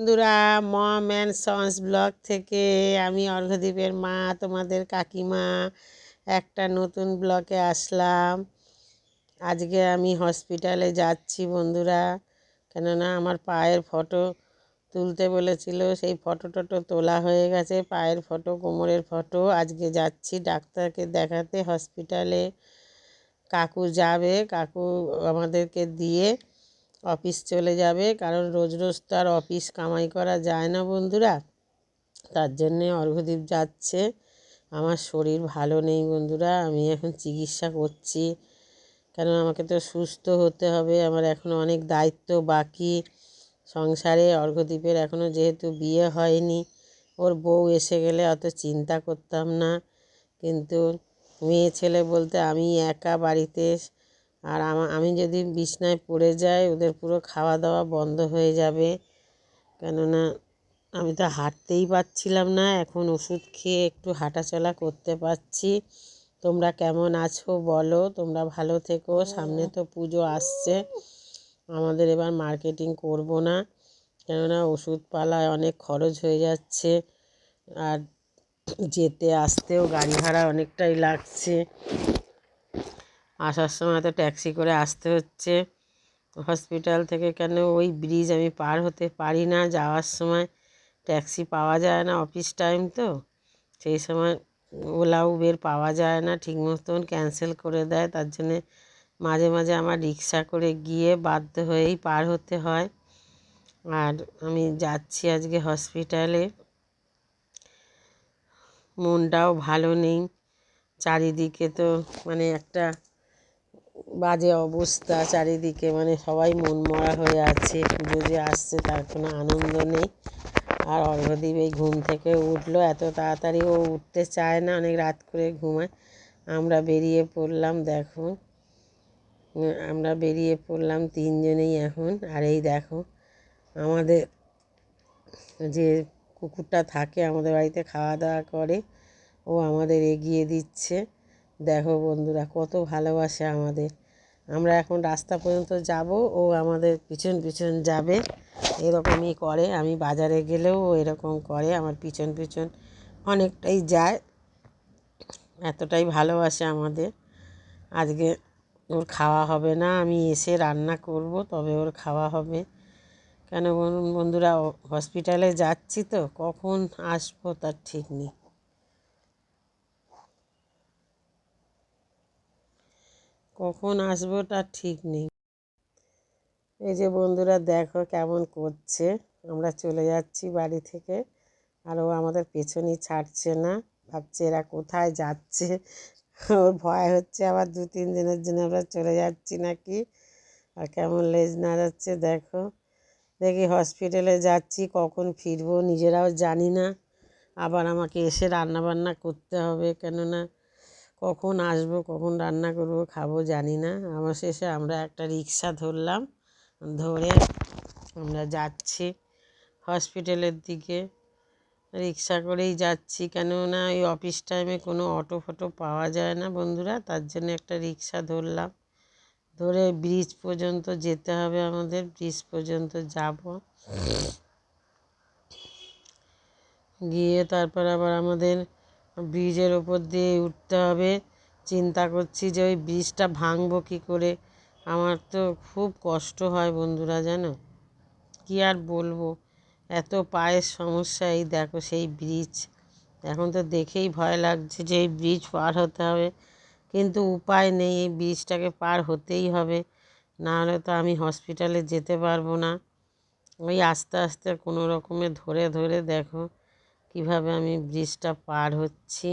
বন্ধুরা, মম and sons blog থেকে আমি অর্ঘদ্বীপের মা, তোমাদের কাকিমা একটা নতুন ব্লকে আসলাম। আজকে আমি হসপিটালে যাচ্ছি বন্ধুরা, কেননা আমার পায়ের ফটো তুলতে বলেছিল, সেই ফটো টটো তোলা হয়ে গেছে, পায়ের ফটো, কোমরের ফটো। আজকে যাচ্ছি ডাক্তারকে দেখাতে, হসপিটালে কাকু যাবে, কাকু আমাদেরকে দিয়ে অফিস চলে যাবে, কারণ রোজ রোজ তো আর অফিস কামাই করা যায় না বন্ধুরা। তার জন্যে অর্ঘদ্বীপ যাচ্ছে। আমার শরীর ভালো নেই বন্ধুরা, আমি এখন চিকিৎসা করছি। কেন আমাকে তো সুস্থ হতে হবে, আমার এখনও অনেক দায়িত্ব বাকি। সংসারে অর্ঘদ্বীপের এখনও যেহেতু বিয়ে হয়নি, ওর বউ এসে গেলে অত চিন্তা করতাম না। কিন্তু মেয়ে ছেলে বলতে আমি একা বাড়িতে আর আমি যদি বিছনায় পড়ে যাই ওদের পুরো খাওয়া দাওয়া বন্ধ হয়ে যাবে। কেননা আমি তো হাঁটতেই পারছিলাম না এখন ওষুধ খেয়ে একটু হাঁটাচলা করতে পারছি। তোমরা কেমন আছো বলো? তোমরা ভালো থেকো সামনে তো পুজো আসছে। আমাদের এবার মার্কেটিং করব না কেননা ওষুধপালায় অনেক খরচ হয়ে যাচ্ছে। আর যেতে আসতেও গাড়ি ভাড়া অনেকটাই লাগছে। আসার সময় তো ট্যাক্সি করে আসতে হচ্ছে। হসপিটাল থেকে কেন ওই ব্রিজ আমি পার হতে পারি না? যাওয়ার সময় ট্যাক্সি পাওয়া যায় না অফিস টাইম তো। সেই সময় ওলা উবের পাওয়া যায় না, ঠিক মতন ক্যান্সেল করে দেয়। তার জন্যে মাঝে মাঝে আমার রিক্সা করে গিয়ে বাধ্য হয়েই পার হতে হয়। আর আমি যাচ্ছি আজকে হসপিটালে। মনটাও ভালো নেই। চারিদিকে তো মানে একটা বাজে অবস্থা চারিদিকে মানে সবাই মন মরা হয়ে আছে। পুজো যে আসছে তার কোনো আনন্দ নেই। আর অর্ঘদ্বীপ এই ঘুম থেকে উঠল, এত তাড়াতাড়ি ও উঠতে চায় না, অনেক রাত করে ঘুমায়। আমরা বেরিয়ে পড়লাম, দেখো। আমরা বেরিয়ে পড়লাম তিনজনেই এখন। আর এই দেখো, আমাদের যে কুকুরটা থাকে আমাদের বাড়িতে খাওয়া দাওয়া করে, ও আমাদের এগিয়ে দিচ্ছে। দেখো বন্ধুরা, কত ভালোবাসে আমাদের। আমরা এখন রাস্তা পর্যন্ত যাব, ও আমাদের পিছন পিছন যাবে, এরকমই করে। আমি বাজারে গেলেও এরকম করে, আমার পিছন পিছন অনেকটাই যায়। এতটাই ভালোবাসে আমাদের। আজকে ওর খাওয়া হবে না, আমি এসে রান্না করব, তবে ওর খাওয়া হবে। কেন বন্ধুরা হসপিটালে যাচ্ছি তো, কখন আসব তার ঠিক নেই। কখন আসব তার ঠিক নেই। এই যে বন্ধুরা দেখো কেমন করছে। আমরা চলে যাচ্ছি বাড়ি থেকে। আর ও আমাদের পেছনই ছাড়ছে না। ভাবছে এরা কোথায় যাচ্ছে। ওর ভয় হচ্ছে আবার দু, তিন দিনের জন্য আমরা চলে যাচ্ছি নাকি। আর কেমন লেজ না যাচ্ছে দেখো। দেখি হসপিটালে যাচ্ছি, কখন ফিরবো নিজেরাও জানি না। আবার আমাকে এসে রান্না বান্না করতে হবে কেননা কখন আসব, কখন রান্না করব, খাব জানি না। অবশেষে আমরা একটা রিক্সা ধরলাম, ধরে আমরা যাচ্ছি হসপিটালের দিকে। রিক্সা করেই যাচ্ছি, কেননা ওই অফিস টাইমে কোনো অটো ফটো পাওয়া যায় না বন্ধুরা, তার জন্য একটা রিক্সা ধরলাম। ধরে ব্রিজ পর্যন্ত যেতে হবে আমাদের, ব্রিজ পর্যন্ত যাব। গিয়ে তারপর আবার আমাদের ব্রিজের ওপর দিয়ে উঠতে হবে। চিন্তা করছি যে ওই ব্রিজটা ভাঙবো কী করে? আমার তো খুব কষ্ট হয় বন্ধুরা, জানো? কী আর বলব? এত পায়ের সমস্যা এই দেখো সেই ব্রিজ। এখন তো দেখেই ভয় লাগছে যে এই ব্রিজ পার হতে হবে। কিন্তু উপায় নেই, এই ব্রিজটাকে পার হতেই হবে। নাহলে তো আমি হসপিটালে যেতে পারব না। ওই আস্তে আস্তে কোনো রকমে ধরে ধরে দেখো কীভাবে আমি ব্রিজটা পার হচ্ছি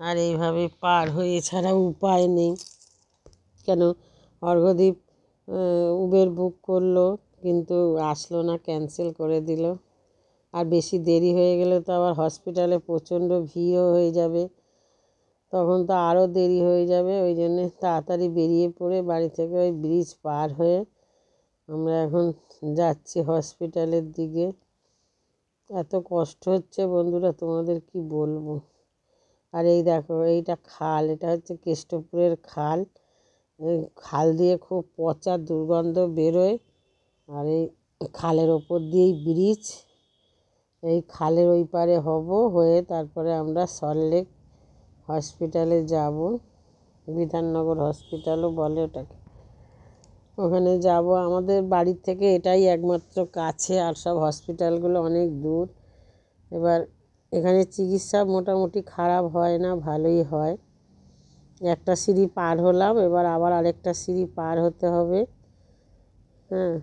আর এইভাবে পার হয়ে এছাড়া উপায় নেই। কেন? অর্ঘদ্বীপ উবের বুক করল, কিন্তু আসলো না ক্যান্সেল করে দিল। আর বেশি দেরি হয়ে গেলে তো আবার হসপিটালে প্রচণ্ড ভিড়ও হয়ে যাবে। তখন তো আরও দেরি হয়ে যাবে, ওই জন্যে তাড়াতাড়ি বেরিয়ে পড়ে বাড়ি থেকে ওই ব্রিজ পার হয়ে আমরা এখন যাচ্ছি হসপিটালের দিকে। এত কষ্ট হচ্ছে বন্ধুরা, তোমাদের কি বলব? আর এই দেখো, এইটা খাল, এটা হচ্ছে কেষ্টপুরের খাল। খাল দিয়ে খুব পচা দুর্গন্ধ বেরোয়। আর এই খালের ওপর দিয়েই ব্রিজ। এই খালের ওই পারে হব, হয়ে তারপরে আমরা সল্টলেক হসপিটালে যাব। বিধাননগর হসপিটালও বলে ওটাকে। ওখানে যাব। আমাদের বাড়ির থেকে এটাই একমাত্র কাছে, আর সব হসপিটালগুলো অনেক দূর। এবার এখানে চিকিৎসা মোটামুটি খারাপ হয় না, ভালোই হয়। একটা সিঁড়ি পার হলাম, এবার আবার আরেকটা সিঁড়ি পার হতে হবে। হ্যাঁ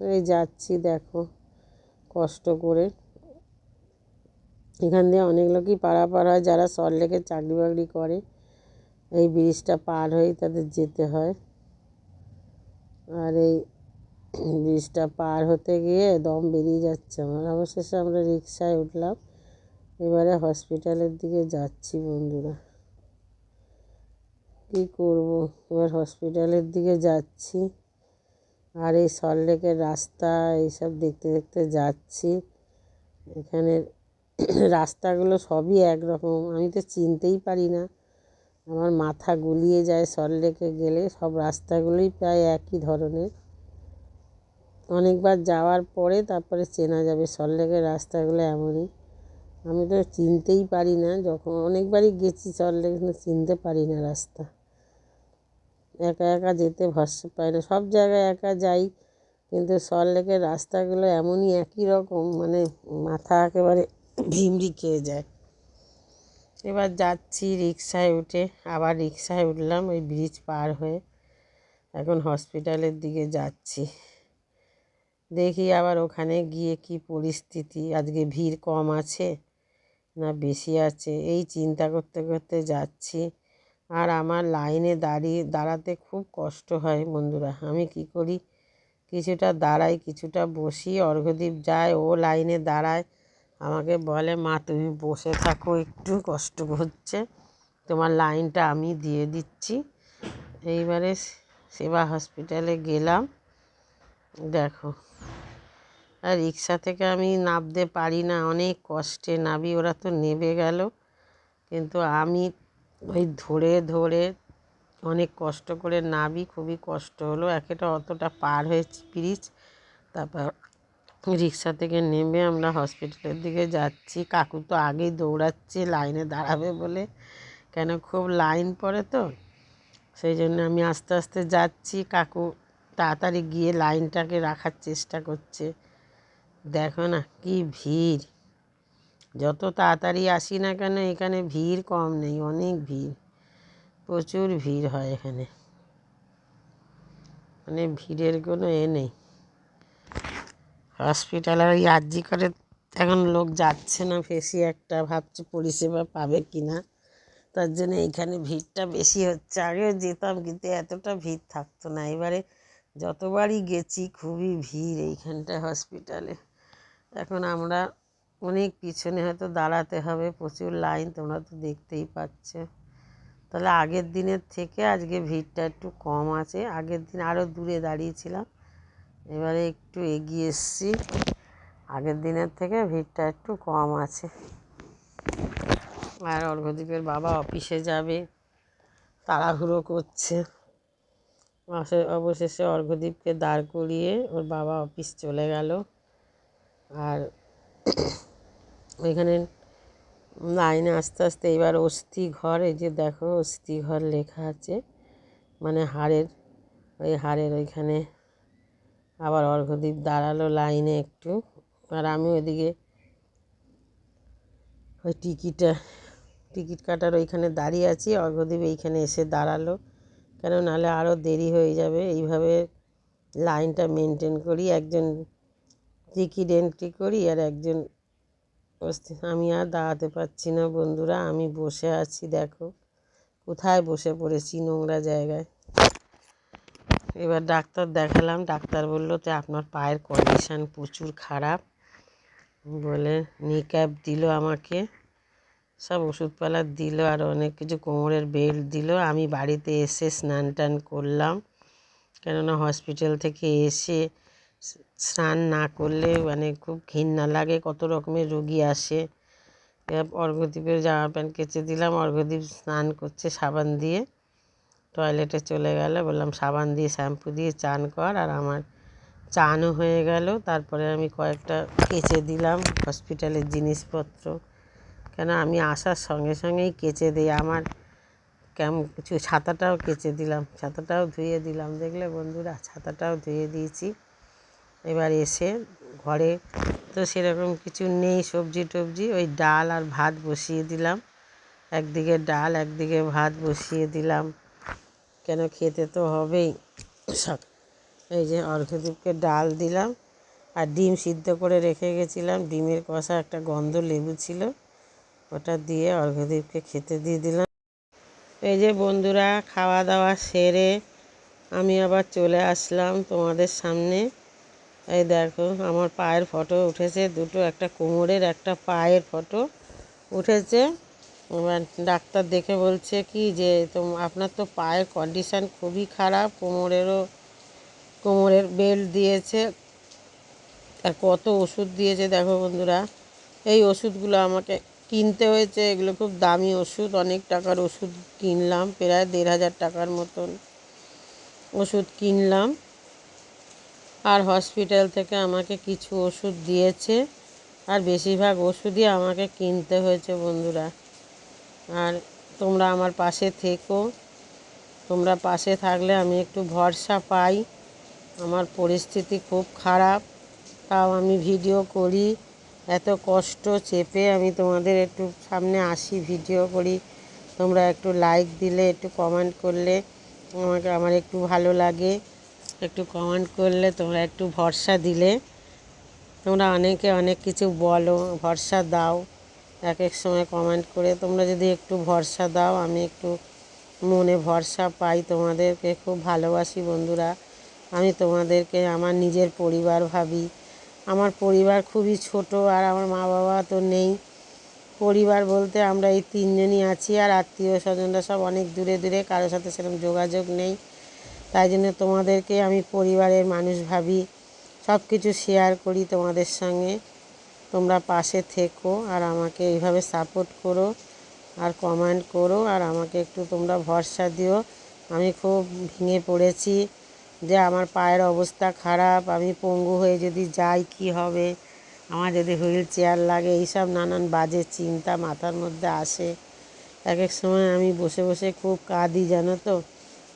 এই যাচ্ছি, দেখো, কষ্ট করে। এখান দিয়ে অনেক লোকই পারাপার হয়, যারা সল্টলেকে চাকরি বাকরি করে। এই ব্রিজটা পার হয়েই তাদের যেতে হয়। আর এই ব্রিজটা পার হতে গিয়ে দম বেরিয়ে যাচ্ছে আমার। অবশেষে আমরা রিক্সায় উঠলাম। এবারে হসপিটালের দিকে যাচ্ছি বন্ধুরা। কী করব? এবার হসপিটালের দিকে যাচ্ছি। আর এই সল্টলেকের রাস্তা, এইসব দেখতে দেখতে যাচ্ছি। এখানের রাস্তাগুলো সবই একরকম। আমি তো চিনতেই পারি না। আমার মাথা গুলিয়ে যায় সল্টলেকে গেলে, সব রাস্তাগুলোই প্রায় একই ধরনের। অনেকবার যাওয়ার পরে তারপরে চেনা যাবে সল্টলেকের রাস্তাগুলো এমনই। আমি তো চিনতেই পারি না, যখন অনেকবারই গেছি সল্টলেক চিনতে পারি না রাস্তা। একা একা যেতে ভরসা পাই না, সব জায়গায় একা যাই, কিন্তু সল্টলেকের রাস্তাগুলো এমনই একই রকম মানে মাথা একেবারে ভিমড়ি খেয়ে যায়। এবার যাচ্ছি রিক্সায় উঠে, আবার রিক্সায় উঠলাম ওই ব্রিজ পার হয়ে। এখন হসপিটালের দিকে যাচ্ছি। দেখি আবার ওখানে গিয়ে কি পরিস্থিতি, আজকে ভিড় কম আছে না বেশি আছে, এই চিন্তা করতে করতে যাচ্ছি। আর আমার লাইনে দাঁড়িয়ে, দাঁড়াতে খুব কষ্ট হয় বন্ধুরা, আমি কি করি? কিছুটা দাঁড়াই, কিছুটা বসি, অর্ঘ্যদীপ যায়, ও লাইনে দাঁড়ায়। আমাকে বলে, মা, তুমি বসে থাকো, একটু কষ্ট হচ্ছে। তোমার লাইনটা আমি দিয়ে দিচ্ছি। এইবারে সেবা হসপিটালে গেলাম। দেখো, আর রিক্সা থেকে আমি নামতে পারি না, অনেক কষ্টে নাবি, ওরা তো নেবে গেল। কিন্তু আমি ওই ধরে ধরে অনেক কষ্ট করে নাবি, খুবই কষ্ট হলো। একেটা অতটা পার হয়েছি ব্রিজ, তারপর রিক্সা থেকে নেমে আমরা হসপিটালের দিকে যাচ্ছি। কাকু তো আগেই দৌড়াচ্ছে, লাইনে দাঁড়াবে বলে। কেন, খুব লাইন পড়ে তো। সেই জন্য আমি আস্তে আস্তে যাচ্ছি। কাকু তাড়াতাড়ি গিয়ে লাইনটাকে রাখার চেষ্টা করছে। দেখো না, কি ভিড়। যত তাড়াতাড়ি আসি না কেন, এখানে ভিড় কম নেই, অনেক ভিড়। প্রচুর ভিড় হয় এখানে। মানে ভিড়ের কোনো এ নেই। হসপিটালে ওই আর্জি করে এখন লোক যাচ্ছে না, বেশি একটা ভাবছে পরিষেবা পাবে কি না তার জন্য এইখানে ভিড়টা বেশি হচ্ছে। আগেও যেতাম কিন্তু এতটা ভিড় থাকতো না। এবারে যতবারই গেছি খুবই ভিড় এইখানটা হসপিটালে। এখন আমরা অনেক পিছনে হয়তো দাঁড়াতে হবে, প্রচুর লাইন তোমরা তো দেখতেই পাচ্ছ। তাহলে আগের দিনের থেকে আজকে ভিড়টা একটু কম আছে। আগের দিন আরও দূরে দাঁড়িয়েছিলাম। এবারে একটু এগিয়ে এসছি। আগের দিনের থেকে ভিড়টা একটু কম আছে। আর অর্ঘদ্বীপের বাবা অফিসে যাবে, তাড়াহুড়ো করছে। অবশেষে অর্ঘদ্বীপকে দাঁড় করিয়ে ওর বাবা অফিস চলে গেল। আর ওইখানে লাইনে আস্তে আস্তে এবার অস্থি ঘর, এই যে দেখো অস্থি ঘর লেখা আছে। মানে হাড়ের, ওই হাড়ের ওইখানে আবার অর্ঘদ্বীপ দাঁড়াল লাইনে একটু। আর আমি ওইদিকে ওই টিকিটটা, টিকিট কাটার ওইখানে দাঁড়িয়ে আছি। অর্ঘদ্বীপ এইখানে এসে দাঁড়াল। কেন নাহলে আরও দেরি হয়ে যাবে। এইভাবে লাইনটা মেনটেন করি। একজন টিকিট এন্ট্রি করি আর একজন আমি আর দাঁড়াতে পারছি না বন্ধুরা। আমি বসে আছি, দেখো। কোথায় বসে পড়েছি নোংরা জায়গায়? এবার ডাক্তার দেখালাম, ডাক্তার বলল তো আপনার পায়ের কন্ডিশান প্রচুর খারাপ। বলে নি ক্যাপ দিল আমাকে, সব ওষুধপালা দিল আর অনেক কিছু, কোমরের বেল্ট দিল। আমি বাড়িতে এসে স্নান টান করলাম, কেননা হসপিটাল থেকে এসে স্নান না করলে মানে খুব ঘৃণা লাগে, কত রকমের রোগী আসে। অর্ঘদ্বীপের জামা প্যান্ট কেচে দিলাম অর্ঘদ্বীপ স্নান করছে সাবান দিয়ে। টয়লেটে চলে গেলে, বললাম সাবান দিয়ে শ্যাম্পু দিয়ে চান কর, আর আমার চানও হয়ে গেল। তারপরে আমি কয়েকটা কেচে দিলাম হসপিটালের জিনিসপত্র। কেন আমি আসার সঙ্গে সঙ্গেই কেচে দিই, আমার কেমন কিছু ছাতাটাও কেচে দিলাম, ছাতাটাও ধুয়ে দিলাম। দেখলে বন্ধুরা, ছাতাটাও ধুয়ে দিয়েছি। এবার এসে ঘরে তো সেরকম কিছু নেই, সবজি টবজি, ওই ডাল আর ভাত বসিয়ে দিলাম। একদিকে ডাল, একদিকে ভাত বসিয়ে দিলাম। কেন খেতে তো হবেই? এই যে অর্ঘ্যদীপকে ডাল দিলাম আর ডিম সিদ্ধ করে রেখে গেছিলাম। ডিমের কষা একটা গন্ধ লেবু ছিল, ওটা দিয়ে অর্ঘ্যদীপকে খেতে দিয়ে দিলাম। এই যে বন্ধুরা খাওয়া দাওয়া সেরে আমি আবার চলে আসলাম তোমাদের সামনে। এই দেখো, আমার পায়ের ফটো উঠেছে, দুটো, একটা কোমরের, একটা পায়ের ফটো উঠেছে। ডাক্তার দেখে বলছে কি যে আপনার তো পায়ের কন্ডিশান খুবই খারাপ, কোমরেরও, কোমরের বেল্ট দিয়েছে, আর কত ওষুধ দিয়েছে দেখো বন্ধুরা। এই ওষুধগুলো আমাকে কিনতে হয়েছে, এগুলো খুব দামি ওষুধ, অনেক টাকার ওষুধ কিনলাম, প্রায় দেড় হাজার টাকার মতন ওষুধ কিনলাম। আর হসপিটাল থেকে আমাকে কিছু ওষুধ দিয়েছে, আর বেশিরভাগ ওষুধই আমাকে কিনতে হয়েছে বন্ধুরা। আর তোমরা আমার পাশে থেকো। তোমরা পাশে থাকলে আমি একটু ভরসা পাই। আমার পরিস্থিতি খুব খারাপ। তাও আমি ভিডিও করি। এত কষ্ট চেপে আমি তোমাদের একটু সামনে আসি, ভিডিও করি। তোমরা একটু লাইক দিলে, একটু কমেন্ট করলে আমাকে, আমার একটু ভালো লাগে। একটু কমেন্ট করলে তোমরা একটু ভরসা দিলে। তোমরা অনেকে অনেক কিছু বলো, ভরসা দাও। এক এক সময় কমেন্ট করে, তোমরা যদি একটু ভরসা দাও, আমি একটু মনে ভরসা পাই তোমাদেরকে, খুব ভালোবাসি বন্ধুরা। আমি তোমাদেরকে, আমার নিজের পরিবার ভাবি। আমার পরিবার খুবই ছোট আর আমার মা বাবা তো নেই। পরিবার বলতে আমরা এই তিনজনই আছি আর আত্মীয় স্বজনরা সব অনেক দূরে দূরে, কারোর সাথে সেরকম যোগাযোগ নেই। তাই জন্য তোমাদেরকে আমি পরিবারের মানুষ ভাবি সব কিছু শেয়ার করি তোমাদের সঙ্গে। তোমরা পাশে থেকো আর আমাকে এইভাবে সাপোর্ট করো আর কমেন্ট করো আর আমাকে একটু তোমরা ভরসা দিও। আমি খুব ভেঙে পড়েছি যে আমার পায়ের অবস্থা খারাপ, আমি পঙ্গু হয়ে যদি যাই কি হবে? আমার যদি হুইল চেয়ার লাগে, এইসব নানান বাজে চিন্তা মাথার মধ্যে আসে। এক এক সময় আমি বসে বসে খুব কাঁদি, জানো তো?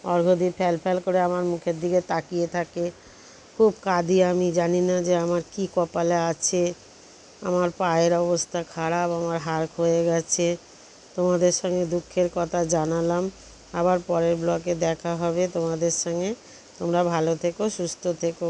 অর্ঘ্যদীপ ফ্যাল ফ্যাল করে আমার মুখের দিকে তাকিয়ে থাকে। খুব কাঁদি আমি, জানি না যে আমার কি কপালে আছে। আমার পায়ের অবস্থা খারাপ, আমার হাড় ক্ষয়ে গেছে। তোমাদের সঙ্গে দুঃখের কথা জানালাম। আবার পরের ব্লকে দেখা হবে তোমাদের সঙ্গে। তোমরা ভালো থেকো, সুস্থ থেকো।